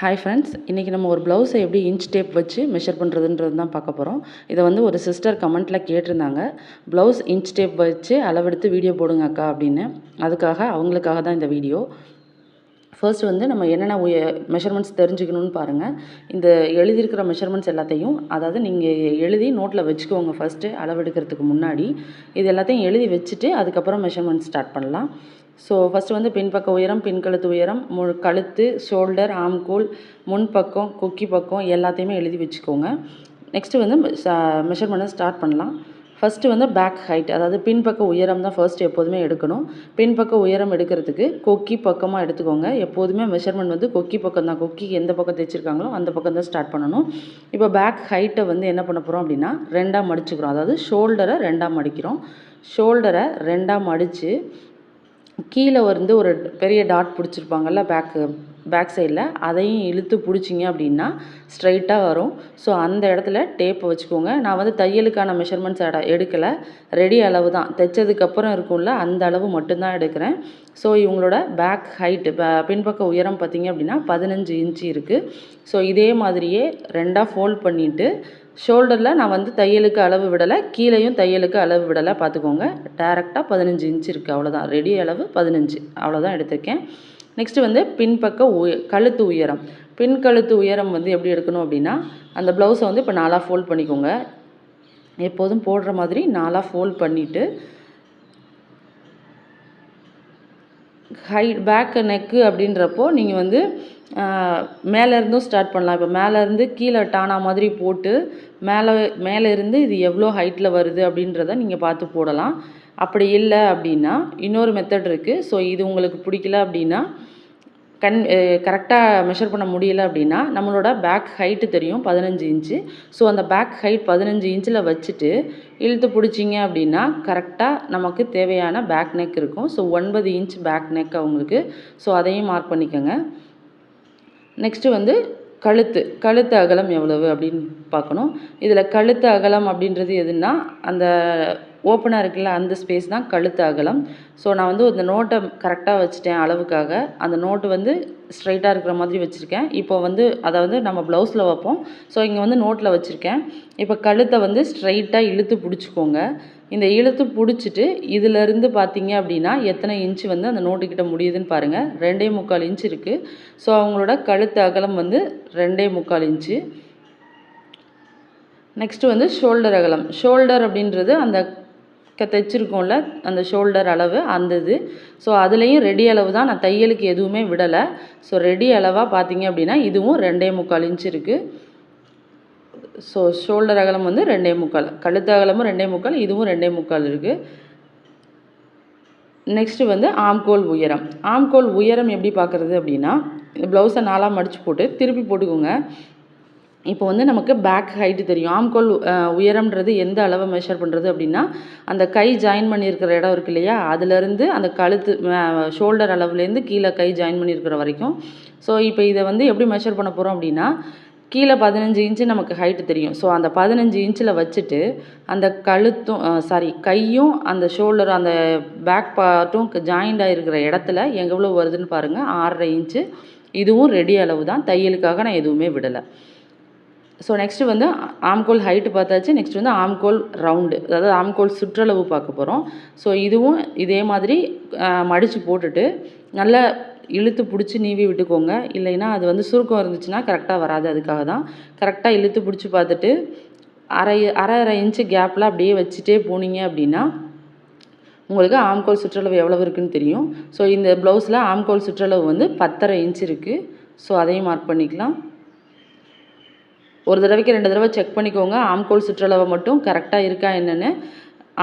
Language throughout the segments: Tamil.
ஹாய் ஃப்ரெண்ட்ஸ் இன்றைக்கி நம்ம ஒரு ப்ளவுஸை எப்படி இன்ச் டேப் வச்சு மெஷர் பண்ணுறதுன்றது தான் பார்க்க போகிறோம் இதை வந்து ஒரு சிஸ்டர் கமெண்ட்டில் கேட்டிருந்தாங்க. ப்ளவுஸ் இன்ச் டேப் வச்சு அளவெடுத்து வீடியோ போடுங்க அக்கா அப்படின்னு. அதுக்காக அவங்களுக்காக தான் இந்த வீடியோ ஃபர்ஸ்ட் வந்து நம்ம என்னென்ன உய மெஷர்மெண்ட்ஸ் தெரிஞ்சுக்கணும்னு பாருங்கள் இந்த எழுதியிருக்கிற மெஷர்மெண்ட்ஸ் எல்லாத்தையும் அதாவது நீங்கள் எழுதி நோட்டில் வச்சுக்கோங்க ஃபஸ்ட்டு அளவெடுக்கிறதுக்கு முன்னாடி. இது எல்லாத்தையும் எழுதி வச்சுட்டு அதுக்கப்புறம் மெஷர்மெண்ட் ஸ்டார்ட் பண்ணலாம். ஸோ ஃபஸ்ட்டு வந்து பின்பக்க உயரம் பின்கழுத்து உயரம் மு கழுத்து ஷோல்டர் ஆம்கூல் முன்பக்கம் கொக்கி பக்கம் எல்லாத்தையுமே எழுதி வச்சுக்கோங்க. நெக்ஸ்ட்டு வந்து மெஷர்மெண்ட்டை ஸ்டார்ட் பண்ணலாம். ஃபஸ்ட்டு வந்து பேக் ஹைட் அதாவது பின்பக்க உயரம் தான் ஃபர்ஸ்ட் எப்போதுமே எடுக்கணும். பின்பக்க உயரம் எடுக்கிறதுக்கு கொக்கி பக்கமாக எடுத்துக்கோங்க. எப்போதுமே மெஷர்மெண்ட் வந்து கொக்கி பக்கம் தான். கொக்கி எந்த பக்கம் தைச்சிருக்காங்களோ அந்த பக்கம் தான் ஸ்டார்ட் பண்ணணும். இப்போ பேக் ஹைட்டை வந்து என்ன பண்ண போகிறோம் அப்படின்னா ரெண்டாக மடிச்சுக்கிறோம். அதாவது ஷோல்டரை ரெண்டாக மடிக்கிறோம். ஷோல்டரை ரெண்டாக மடித்து கீழே வந்து ஒரு பெரிய டாட் பிடிச்சிருப்பாங்கல்ல பேக்கு பேக் சைடில் அதையும் இழுத்து பிடிச்சிங்க அப்படின்னா ஸ்ட்ரைட்டாக வரும். ஸோ அந்த இடத்துல டேப்பை வச்சுக்கோங்க. நான் வந்து தையலுக்கான மெஷர்மெண்ட்ஸ் எட எடுக்கலை. ரெடி அளவு தான். தைச்சதுக்கப்புறம் இருக்கும்ல அந்த அளவு மட்டும்தான் எடுக்கிறேன். ஸோ இவங்களோட பேக் ஹைட்டு பின்பக்க உயரம் பார்த்திங்க அப்படின்னா பதினஞ்சு இன்ச்சு இருக்குது ஸோ இதே மாதிரியே ரெண்டாக ஃபோல்ட் பண்ணிவிட்டு ஷோல்டரில் நான் வந்து தையலுக்கு அளவு விடலை கீழேயும் தையலுக்கு அளவு விடலை. பார்த்துக்கோங்க. டேரெக்டாக பதினஞ்சு இன்ச் இருக்குது அவ்வளோதான் ரெடி அளவு பதினஞ்சு. அவ்வளோதான் எடுத்திருக்கேன். நெக்ஸ்ட்டு வந்து பின்பக்க உய கழுத்து உயரம். பின் கழுத்து உயரம் வந்து எப்படி எடுக்கணும் அப்படின்னா அந்த ப்ளவுஸை வந்து இப்போ நாலாக ஃபோல்ட் பண்ணிக்கோங்க. எப்போதும் போடுற மாதிரி நாலாக ஃபோல்ட் பண்ணிவிட்டு ஹை பேக் நெக்கு அப்படின்றப்போ நீங்கள் வந்து மேலேருந்தும் ஸ்டார்ட் பண்ணலாம். இப்போ மேலேருந்து கீழே டானா மாதிரி போட்டு மேலே மேலே இருந்து இது எவ்வளோ ஹைட்டில் வருது அப்படின்றத நீங்கள் பார்த்து போடலாம். அப்படி இல்லை அப்படின்னா இன்னொரு மெத்தட் இருக்குது ஸோ இது உங்களுக்கு பிடிக்கல அப்படின்னா கண் கரெக்டாக மெஷர் பண்ண முடியல அப்படின்னா நம்மளோட பேக் ஹைட்டு தெரியும் பதினஞ்சு இன்ச்சு ஸோ அந்த பேக் ஹைட் பதினஞ்சு இன்ச்சில் வச்சுட்டு இழுத்து பிடிச்சிங்க அப்படின்னா கரெக்டாக நமக்கு தேவையான பேக் நெக் இருக்கும். ஸோ ஒன்பது இன்ச் பேக் நெக் அவங்களுக்கு. ஸோ அதையும் மார்க் பண்ணிக்கோங்க. நெக்ஸ்ட்டு வந்து கழுத்து. கழுத்து அகலம் எவ்வளவு அப்படின்னு பார்க்கணும். இதில் கழுத்து அகலம் அப்படின்றது எதுன்னா அந்த ஓப்பனாக இருக்குல்ல அந்த ஸ்பேஸ் தான் கழுத்து அகலம். ஸோ நான் வந்து இந்த நோட்டை கரெக்டாக வச்சுட்டேன் அளவுக்காக. அந்த நோட்டு வந்து ஸ்ட்ரைட்டாக இருக்கிற மாதிரி வச்சுருக்கேன். இப்போ வந்து அதை வந்து நம்ம ப்ளவுஸில் வைப்போம். ஸோ இங்கே வந்து நோட்டில் வச்சுருக்கேன். இப்போ கழுத்தை வந்து ஸ்ட்ரைட்டாக இழுத்து பிடிச்சிக்கோங்க. இந்த இழுத்து பிடிச்சிட்டு இதிலேருந்து பார்த்தீங்க அப்படின்னா எத்தனை இன்ச்சு வந்து அந்த நோட்டுக்கிட்ட முடியுதுன்னு பாருங்கள் ரெண்டே முக்கால் இன்ச்சு இருக்குது ஸோ அவங்களோட கழுத்து அகலம் வந்து ரெண்டே முக்கால் இன்ச்சு நெக்ஸ்ட்டு வந்து ஷோல்டர் அகலம். ஷோல்டர் அப்படின்றது அந்த தைச்சிருக்கோம்ல அந்த ஷோல்டர் அளவு அந்த இது. ஸோ அதுலேயும் ரெடி அளவு தான் நான் தையலுக்கு எதுவுமே விடலை. ஸோ ரெடி அளவாக பார்த்தீங்க அப்படின்னா இதுவும் ரெண்டே முக்கால் இன்ச் இருக்குது ஸோ ஷோல்டர் அகலம் வந்து ரெண்டே முக்கால். கழுத்து அகலமும் ரெண்டே முக்கால் இதுவும் ரெண்டே முக்கால் இருக்குது நெக்ஸ்ட்டு வந்து ஆம்கோல் உயரம். ஆம்கோல் உயரம் எப்படி பார்க்குறது அப்படின்னா ப்ளவுஸை நாலாக மடித்து போட்டு திருப்பி போட்டுக்கோங்க. இப்போ வந்து நமக்கு பேக் ஹைட்டு தெரியும். ஆம்கோல் உயரம்ன்றது எந்த அளவை மெஷர் பண்ணுறது அப்படின்னா அந்த கை ஜாயின் பண்ணியிருக்கிற இடம் இருக்கு இல்லையா? அதுலேருந்து அந்த கழுத்து ஷோல்டர் அளவுலேருந்து கீழே கை ஜாயின் பண்ணியிருக்கிற வரைக்கும். ஸோ இப்போ இதை வந்து எப்படி மெஷர் பண்ண போகிறோம் அப்படின்னா கீழே பதினஞ்சு இன்ச்சு நமக்கு ஹைட்டு தெரியும். ஸோ அந்த பதினஞ்சு இன்ச்சில் வச்சுட்டு அந்த கழுத்தும் சாரி கையும் அந்த ஷோல்டர் அந்த பேக் பார்ட்டும் ஜாயிண்ட் ஆகிருக்கிற இடத்துல எவ்வளோ வருதுன்னு பாருங்கள் ஆறரை இன்ச்சு இதுவும் ரெடி அளவு தான் தையலுக்காக நான் எதுவுமே விடலை. ஸோ நெக்ஸ்ட்டு வந்து ஆம்கோல் ஹைட்டு பார்த்தாச்சு. நெக்ஸ்ட் வந்து ஆம்கோல் ரவுண்டு அதாவது ஆம்கோல் சுற்றளவு பார்க்க போகிறோம் ஸோ இதுவும் இதே மாதிரி மடித்து போட்டுட்டு நல்லா இழுத்து பிடிச்சி நீவி விட்டுக்கோங்க. இல்லைன்னா அது வந்து சுருக்கம் இருந்துச்சுன்னா கரெக்டாக வராது. அதுக்காக தான். கரெக்டாக இழுத்து பிடிச்சி பார்த்துட்டு அரை அரை அரை இன்ச்சு கேப்பில் அப்படியே வச்சுட்டே போனீங்க அப்படின்னா உங்களுக்கு ஆம்கோல் சுற்றளவு எவ்வளவு இருக்குதுன்னு தெரியும். ஸோ இந்த ப்ளவுஸில் ஆம்கோல் சுற்றளவு வந்து பத்தரை இன்ச் இருக்குது ஸோ அதையும் மார்க் பண்ணிக்கலாம். ஒரு தடவைக்கு ரெண்டு தடவை செக் பண்ணிக்கோங்க. ஆம்கோல் சுற்றளவை மட்டும் கரெக்டாக இருக்கா என்னென்னு.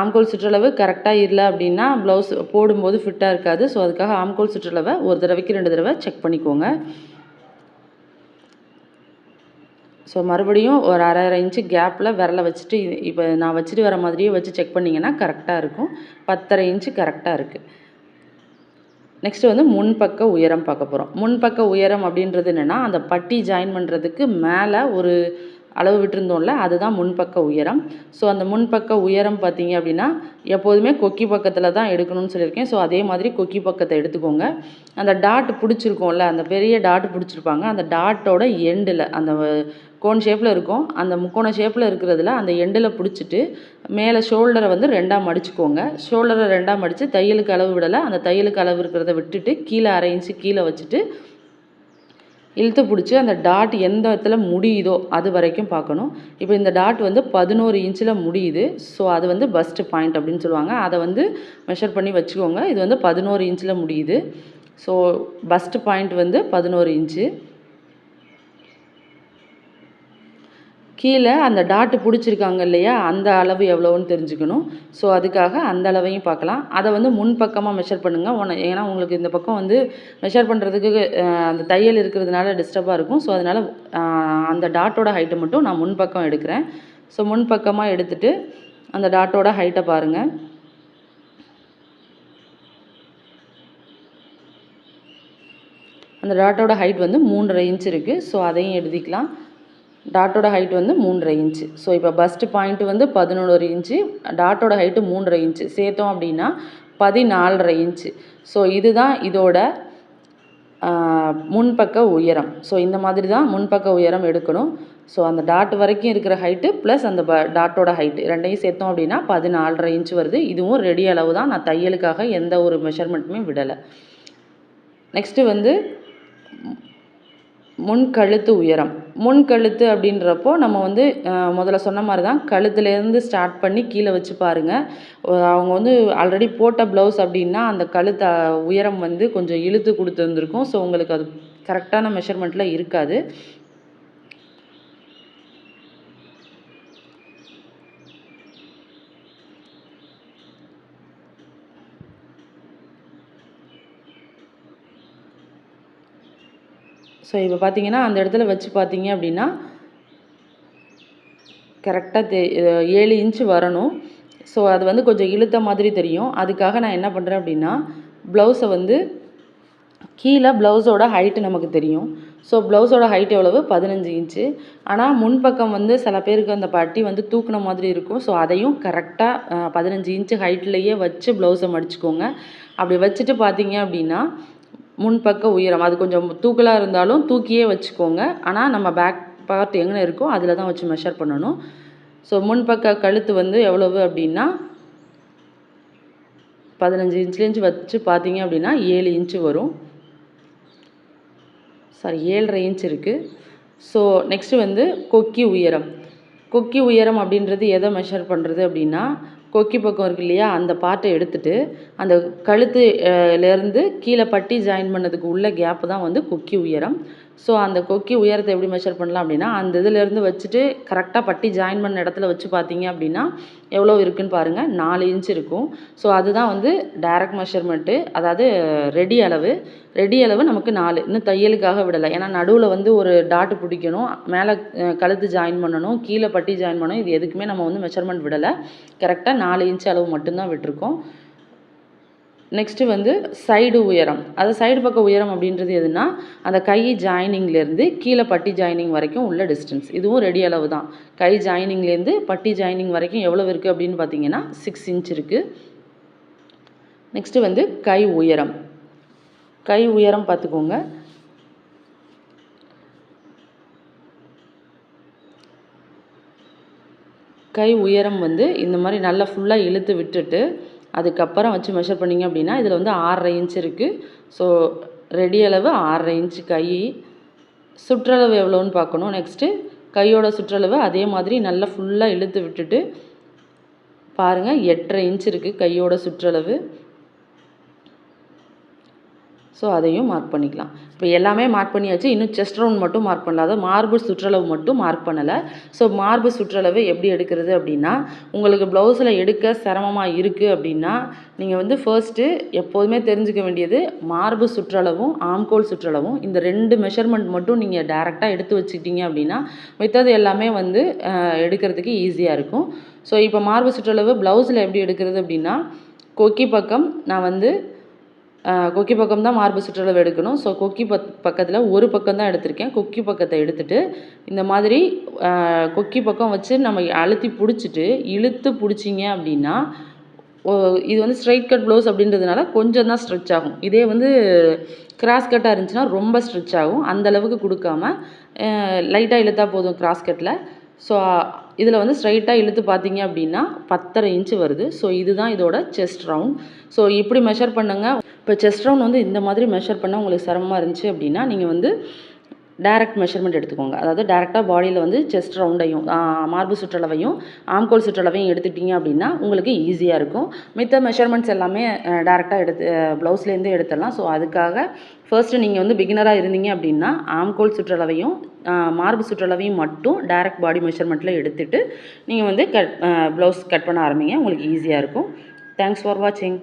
ஆம்கோல் சுற்றளவு கரெக்டாக இல்லை அப்படின்னா ப்ளவுஸ் போடும்போது ஃபிட்டாக இருக்காது. ஸோ அதுக்காக ஆம்கோல் சுற்றளவை ஒரு தடவைக்கு ரெண்டு தடவை செக் பண்ணிக்கோங்க. ஸோ மறுபடியும் ஒரு அரை அரை இன்ச்சு கேப்பில் விரலை வச்சுட்டு இப்போ நான் வச்சுட்டு வர மாதிரியே வச்சு செக் பண்ணிங்கன்னா கரெக்டாக இருக்கும். பத்தரை இன்ச்சு கரெக்டாக இருக்குது நெக்ஸ்ட்டு வந்து முன்பக்க உயரம் பார்க்க போகிறோம் முன்பக்க உயரம் அப்படின்றது என்னென்னா அந்த பட்டி ஜாயின் பண்ணுறதுக்கு மேலே ஒரு அளவு விட்டுருந்தோம்ல அதுதான் முன்பக்க உயரம். ஸோ அந்த முன்பக்க உயரம் பார்த்தீங்க அப்படின்னா எப்போதுமே கொக்கி பக்கத்தில் தான் எடுக்கணும்னு சொல்லியிருக்கேன். ஸோ அதே மாதிரி கொக்கி பக்கத்தை எடுத்துக்கோங்க. அந்த டாட் பிடிச்சிருக்கோம்ல அந்த பெரிய டாட் பிடிச்சிருப்பாங்க. அந்த டாட்டோட எண்டில் அந்த கோன் ஷேப்பில் இருக்கும். அந்த முக்கோண ஷேப்பில் இருக்கிறதுல அந்த எண்டில் பிடிச்சிட்டு மேலே ஷோல்டரை வந்து ரெண்டாக மடிச்சுக்கோங்க. ஷோல்டரை ரெண்டாக மடித்து தையலுக்கு அளவு விடலை. அந்த தையலுக்கு அளவு இருக்கிறத விட்டுட்டு கீழே அரை இன்ச்சு கீழே வச்சுட்டு இழுத்து பிடிச்சி அந்த டாட் எந்த இடத்துல முடியுதோ அது வரைக்கும் பார்க்கணும். இப்போ இந்த டாட் வந்து பதினோரு இன்ச்சில் முடியுது. ஸோ அது வந்து பஸ்ட்டு பாயிண்ட் அப்படின்னு சொல்லுவாங்க. அதை வந்து மெஷர் பண்ணி வச்சுக்கோங்க. இது வந்து பதினோரு இன்ச்சில் முடியுது. ஸோ பஸ்ட்டு பாயிண்ட் வந்து பதினோரு இன்ச்சு கீழே அந்த டாட்டு பிடிச்சிருக்காங்க இல்லையா அந்த அளவு எவ்வளோன்னு தெரிஞ்சுக்கணும். ஸோ அதுக்காக அந்த அளவையும் பார்க்கலாம். அதை வந்து முன்பக்கமாக மெஷர் பண்ணுங்கள் உன ஏன்னா உங்களுக்கு இந்த பக்கம் வந்து மெஷர் பண்ணுறதுக்கு அந்த தையல் இருக்கிறதுனால டிஸ்டர்பாக இருக்கும். ஸோ அதனால் அந்த டாட்டோட ஹைட்டை மட்டும் நான் முன்பக்கம் எடுக்கிறேன். ஸோ முன்பக்கமாக எடுத்துகிட்டு அந்த டாட்டோட ஹைட்டை பாருங்கள் அந்த டாட்டோட ஹைட் வந்து மூன்றரை இன்ச் இருக்குது ஸோ அதையும் எழுதிக்கலாம். டாட்டோட ஹைட் வந்து மூன்றரை இன்ச்சு ஸோ இப்போ பஸ்ட்டு பாயிண்ட்டு வந்து பதினொரு இன்ச்சு டாட்டோட ஹைட்டு மூன்றரை இன்ச்சு சேர்த்தோம் அப்படின்னா பதினாலரை இன்ச்சு ஸோ இதுதான் இதோட முன்பக்க உயரம். ஸோ இந்த மாதிரி தான் முன்பக்க உயரம் எடுக்கணும். ஸோ அந்த டாட் வரைக்கும் இருக்கிற ஹைட்டு ப்ளஸ் அந்த ப டாட்டோட ஹைட்டு ரெண்டையும் சேர்த்தோம் அப்படின்னா பதினாலரை இன்ச் வருது. இதுவும் ரெடி அளவு தான் நான் தையலுக்காக எந்த ஒரு மெஷர்மெண்ட்டுமே விடலை. நெக்ஸ்ட்டு வந்து முன் கழுத்து உயரம். முன் கழுத்து அப்படின்றப்போ நம்ம வந்து முதல்ல சொன்ன மாதிரி தான் கழுத்துலேருந்து ஸ்டார்ட் பண்ணி கீழே வச்சு பாருங்கள் அவங்க வந்து ஆல்ரெடி போட்ட ப்ளவுஸ் அப்படின்னா அந்த கழுத்து உயரம் வந்து கொஞ்சம் இழுத்து கொடுத்துருந்துருக்கும். ஸோ உங்களுக்கு அது கரெக்டான மெஷர்மெண்ட்டில் இருக்காது. ஸோ இப்போ பார்த்தீங்கன்னா அந்த இடத்துல வச்சு பார்த்தீங்க அப்படின்னா கரெக்டாக தெ ஏழு இன்ச்சு வரணும். ஸோ அது வந்து கொஞ்சம் இழுத்த மாதிரி தெரியும். அதுக்காக நான் என்ன பண்ணுறேன் அப்படின்னா ப்ளவுஸை வந்து கீழே ப்ளவுஸோட ஹைட்டு நமக்கு தெரியும். ஸோ ப்ளவுஸோட ஹைட் எவ்வளவு? பதினஞ்சு இன்ச்சு ஆனால் முன்பக்கம் வந்து சில பேருக்கு அந்த பட்டி வந்து தூக்குன மாதிரி இருக்கும். ஸோ அதையும் கரெக்டாக பதினஞ்சு இன்ச்சு ஹைட்லேயே வச்சு ப்ளவுஸை மடிச்சுக்கோங்க. அப்படி வச்சுட்டு பார்த்தீங்க அப்படின்னா முன்பக்க உயரம். அது கொஞ்சம் தூக்கலாக இருந்தாலும் தூக்கியே வச்சுக்கோங்க. ஆனால் நம்ம பேக் பார்ட் எங்கே இருக்கோ அதில் தான் வச்சு மெஷர் பண்ணணும். ஸோ முன்பக்க கழுத்து வந்து எவ்வளவு அப்படின்னா பதினஞ்சு இன்ச்லேருந்து வச்சு பார்த்தீங்க அப்படின்னா ஏழு இன்ச்சு வரும். சாரி ஏழரை இன்ச் இருக்குது ஸோ நெக்ஸ்ட்டு வந்து கொக்கி உயரம். கொக்கி உயரம் அப்படின்றது எதை மெஷர் பண்ணுறது அப்படின்னா கொக்கி பக்கம் இருக்கு இல்லையா அந்த பார்ட்டை எடுத்துட்டு அந்த கழுத்துலேருந்து கீழே பட்டி ஜாயின் பண்ணதுக்கு உள்ள கேப்பு தான் வந்து கொக்கி உயரம். ஸோ அந்த கொக்கி உயரத்தை எப்படி மெஷர் பண்ணலாம் அப்படின்னா அந்த இதிலேருந்து வச்சுட்டு கரெக்டாக பட்டி ஜாயின் பண்ண இடத்துல வச்சு பார்த்தீங்க அப்படின்னா எவ்வளோ இருக்குதுன்னு பாருங்கள் நாலு இன்ச் இருக்கும். ஸோ அதுதான் வந்து டைரக்ட் மெஷர்மெண்ட்டு அதாவது ரெடி அளவு. ரெடி அளவு நமக்கு நாலு. இன்னும் தையலுக்காக விடலை. ஏன்னா நடுவில் வந்து ஒரு டாட்டு பிடிக்கணும். மேலே கழுத்து ஜாயின் பண்ணணும். கீழே பட்டி ஜாயின் பண்ணணும். இது எதுக்குமே நம்ம வந்து மெஷர்மெண்ட் விடலை. கரெக்டாக நாலு இன்ச் அளவு மட்டும்தான் விட்டுருக்கோம். நெக்ஸ்ட்டு வந்து சைடு உயரம். அது சைடு பக்க உயரம் அப்படின்றது எதுனா அந்த கை ஜாயினிங்லேருந்து கீழே பட்டி ஜாயினிங் வரைக்கும் உள்ள டிஸ்டன்ஸ் இதுவும் ரெடி அளவு தான். கை ஜாயினிங்லேருந்து பட்டி ஜாயினிங் வரைக்கும் எவ்வளோ இருக்குது அப்படின்னு பார்த்தீங்கன்னா சிக்ஸ் இன்ச் இருக்குது நெக்ஸ்ட்டு வந்து கை உயரம். கை உயரம் பார்த்துக்கோங்க. கை உயரம் வந்து இந்த மாதிரி நல்லா ஃபுல்லாக இழுத்து விட்டுட்டு அதுக்கப்புறம் வச்சு மெஷர் பண்ணிங்க அப்படின்னா இதில் வந்து ஆறரை இன்ச் இருக்குது ஸோ ரெடி அளவு ஆறரை இன்ச்சு கை. சுற்றளவு எவ்வளோன்னு பார்க்கணும். நெக்ஸ்ட்டு கையோட சுற்றளவு அதே மாதிரி நல்லா ஃபுல்லாக இழுத்து விட்டுட்டு பாருங்கள் எட்டரை இன்ச் இருக்குது கையோட சுற்றளவு. ஸோ அதையும் மார்க் பண்ணிக்கலாம். இப்போ எல்லாமே மார்க் பண்ணியாச்சு. இன்னும் செஸ்ட் ரவுண்ட் மட்டும் மார்க் பண்ணல. அதாவது மார்பு சுற்றளவு மட்டும் மார்க் பண்ணலை. ஸோ மார்பு சுற்றளவு எப்படி எடுக்கிறது அப்படின்னா உங்களுக்கு ப்ளவுஸில் எடுக்க சிரமமாக இருக்குது அப்படின்னா நீங்கள் வந்து ஃபர்ஸ்ட்டு எப்போதுமே தெரிஞ்சுக்க வேண்டியது மார்பு சுற்றளவும் ஆம்கோல் சுற்றளவும் இந்த ரெண்டு மெஷர்மெண்ட் மட்டும் நீங்கள் டேரெக்டாக எடுத்து வச்சுக்கிட்டீங்க அப்படின்னா மித்தது எல்லாமே வந்து எடுக்கிறதுக்கு ஈஸியாக இருக்கும். ஸோ இப்போ மார்பு சுற்றளவு ப்ளவுஸில் எப்படி எடுக்கிறது அப்படின்னா கொக்கி பக்கம் நான் வந்து கொக்கி பக்கம் தான் மார்பு சுற்றளவு எடுக்கணும். ஸோ கொக்கி பக் பக்கத்தில் ஒரு பக்கம் தான் எடுத்திருக்கேன். கொக்கி பக்கத்தை எடுத்துட்டு இந்த மாதிரி கொக்கி பக்கம் வச்சு நம்ம அழுத்தி பிடிச்சிட்டு இழுத்து பிடிச்சிங்க அப்படின்னா ஓ இது வந்து ஸ்ட்ரைட் கட் ப்ளவுஸ் அப்படின்றதுனால கொஞ்சம் தான் ஸ்ட்ரெச் ஆகும். இதே வந்து கிராஸ் கட்டாக இருந்துச்சுன்னா ரொம்ப ஸ்ட்ரெச் ஆகும். அந்த அளவுக்கு கொடுக்காம லைட்டாக இழுத்தா போதும் கிராஸ் கட்டில் ஸோ இதில் வந்து ஸ்ட்ரைட்டாக இழுத்து பார்த்தீங்க அப்படின்னா பத்தரை இன்ச்சு வருது. ஸோ இதுதான் இதோட செஸ்ட் ரவுண்ட் ஸோ இப்படி மெஷர் பண்ணுங்கள் இப்போ செஸ்ட் ரவுண்ட் வந்து இந்த மாதிரி மெஷர் பண்ண உங்களுக்கு சிரமமாக இருந்துச்சு அப்படின்னா நீங்கள் வந்து டைரக்ட் மெஷர்மெண்ட் எடுத்துக்கோங்க. அதாவது டேரெக்டாக பாடியில் வந்து செஸ்ட் ரவுண்டையும் மார்பு சுற்றளவையும் ஆம்கோல் சுற்றளவையும் எடுத்துட்டீங்க அப்படின்னா உங்களுக்கு ஈஸியாக இருக்கும். மித்த மெஷர்மெண்ட்ஸ் எல்லாமே டேரெக்டாக எடுத்து ப்ளவுஸ்லேருந்தே எடுத்துடலாம். ஸோ அதுக்காக ஃபர்ஸ்ட்டு நீங்கள் வந்து பிகினராக இருந்தீங்க அப்படின்னா ஆம்கோல் சுற்றளவையும் மார்பு சுற்றளவையும் மட்டும் டேரக்ட் பாடி மெஷர்மெண்ட்டில் எடுத்துட்டு நீங்கள் வந்து கட் ப்ளவுஸ் கட் பண்ண ஆரம்பிங்க. உங்களுக்கு ஈஸியாக இருக்கும். தேங்க்ஸ் ஃபார் வாட்சிங்